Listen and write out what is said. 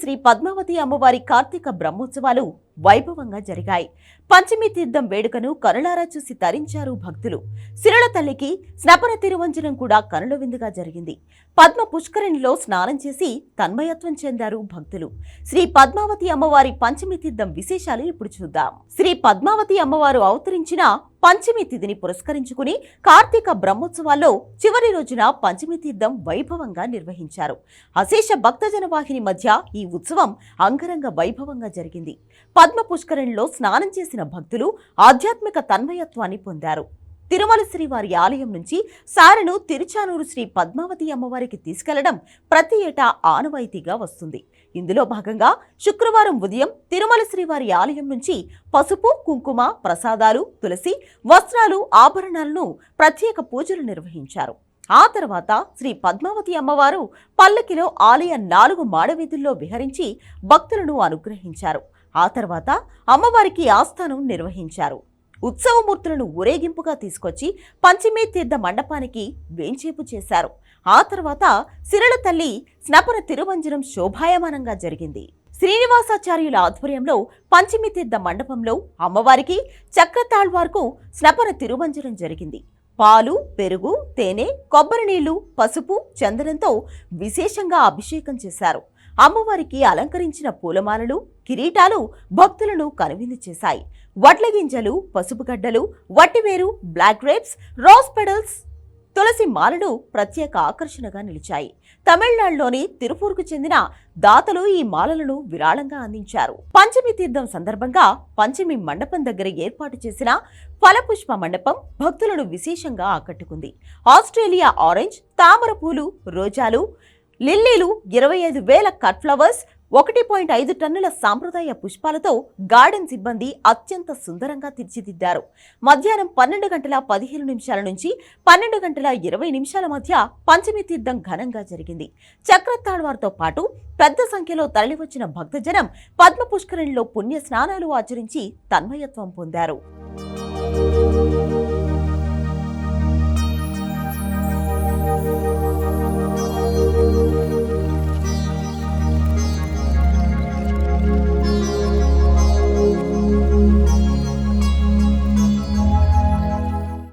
శ్రీ పద్మావతి అమ్మవారి కార్తీక బ్రహ్మోత్సవాలు వైభవంగా జరిగాయి. పంచమి తీర్థం వేడుకను కనులారా చూసి తరించారు భక్తులు. సిరళ తల్లికి స్నపన తిరువంజనం కూడా కనుల విందుగా జరిగింది. పద్మ పుష్కరిణిలో స్నానం చేసి తన్మయత్వం చెందారు భక్తులు. శ్రీ పద్మావతి అమ్మవారి పంచమి తీర్థం విశేషాలు ఇప్పుడు చూద్దాం. శ్రీ పద్మావతి అమ్మవారు అవతరించిన పంచమి తిథిని పురస్కరించుకుని కార్తీక బ్రహ్మోత్సవాల్లో చివరి రోజున పంచమి తీర్థం వైభవంగా నిర్వహించారు. అశేష భక్తజన వాహిని మధ్య ఈ ఉత్సవం అంగరంగ వైభవంగా జరిగింది. పద్మ పుష్కరిణిలో స్నానం చేసిన భక్తులు ఆధ్యాత్మిక తన్మయత్వాన్ని పొందారు. తిరుమల శ్రీవారి ఆలయం నుంచి సారెను తిరుచానూరు శ్రీ పద్మావతి అమ్మవారికి తీసుకెళ్ళడం ప్రతి ఏటా ఆనవాయితీగా వస్తుంది. ఇందులో భాగంగా శుక్రవారం ఉదయం తిరుమల శ్రీవారి ఆలయం నుంచి పసుపు కుంకుమ ప్రసాదాలు తులసి వస్త్రాలు ఆభరణాలను ప్రత్యేక పూజలు నిర్వహించారు. ఆ తర్వాత శ్రీ పద్మావతి అమ్మవారు పల్లకిలో ఆలయ నాలుగు మాడవీధుల్లో విహరించి భక్తులను అనుగ్రహించారు. ఆ తర్వాత అమ్మవారికి ఆస్థానం నిర్వహించారు. ఉత్సవమూర్తులను ఊరేగింపుగా తీసుకొచ్చి పంచమే తీర్థ మండపానికి వేంచేపు చేశారు. ఆ తర్వాత సిరళ తల్లి స్నపన తిరువంజనం శోభాయమానంగా జరిగింది. శ్రీనివాసాచార్యుల ఆధ్వర్యంలో పంచమి తీర్థ మండపంలో అమ్మవారికి చక్రతాళ్వార్కు స్నపన తిరువంజనం జరిగింది. పాలు పెరుగు తేనె కొబ్బరి నీళ్ళు పసుపు చందనంతో విశేషంగా అభిషేకం చేశారు. అమ్మవారికి అలంకరించిన పూలమాలలు కిరీటాలు భక్తులను కనువిందు చేశాయి. వడ్ల గింజలు పసుపు గడ్డలు వట్టివేరు బ్లాక్ గ్రేప్స్ రోజ్ పెడల్స్ తులసి మాలలు ప్రత్యేక ఆకర్షణగా నిలిచాయి. తమిళనాడులోని తిరుపూర్కు చెందిన దాతలు ఈ మాలలను విరాళంగా అందించారు. పంచమి తీర్థం సందర్భంగా పంచమి మండపం దగ్గర ఏర్పాటు చేసిన ఫలపుష్ప మండపం భక్తులను విశేషంగా ఆకట్టుకుంది. ఆస్ట్రేలియా ఆరెంజ్ తామర పూలు రోజాలు లిల్లీలు ఇరవై ఐదు వేల కట్ ఫ్లవర్స్ ఒకటి పాయింట్ ఐదు టన్నుల సాంప్రదాయ పుష్పాలతో గార్డెన్ సిబ్బంది అత్యంత సుందరంగా తీర్చిదిద్దారు. మధ్యాహ్నం పన్నెండు గంటల పదిహేను నిమిషాల నుంచి పన్నెండు గంటల ఇరవై నిమిషాల మధ్య పంచమి తీర్థం ఘనంగా జరిగింది. చక్రతాళ్వార్తో పాటు పెద్ద సంఖ్యలో తరలివచ్చిన భక్తజనం పద్మ పుష్కరిణిలో పుణ్య స్నానాలు ఆచరించి తన్మయత్వం పొందారు.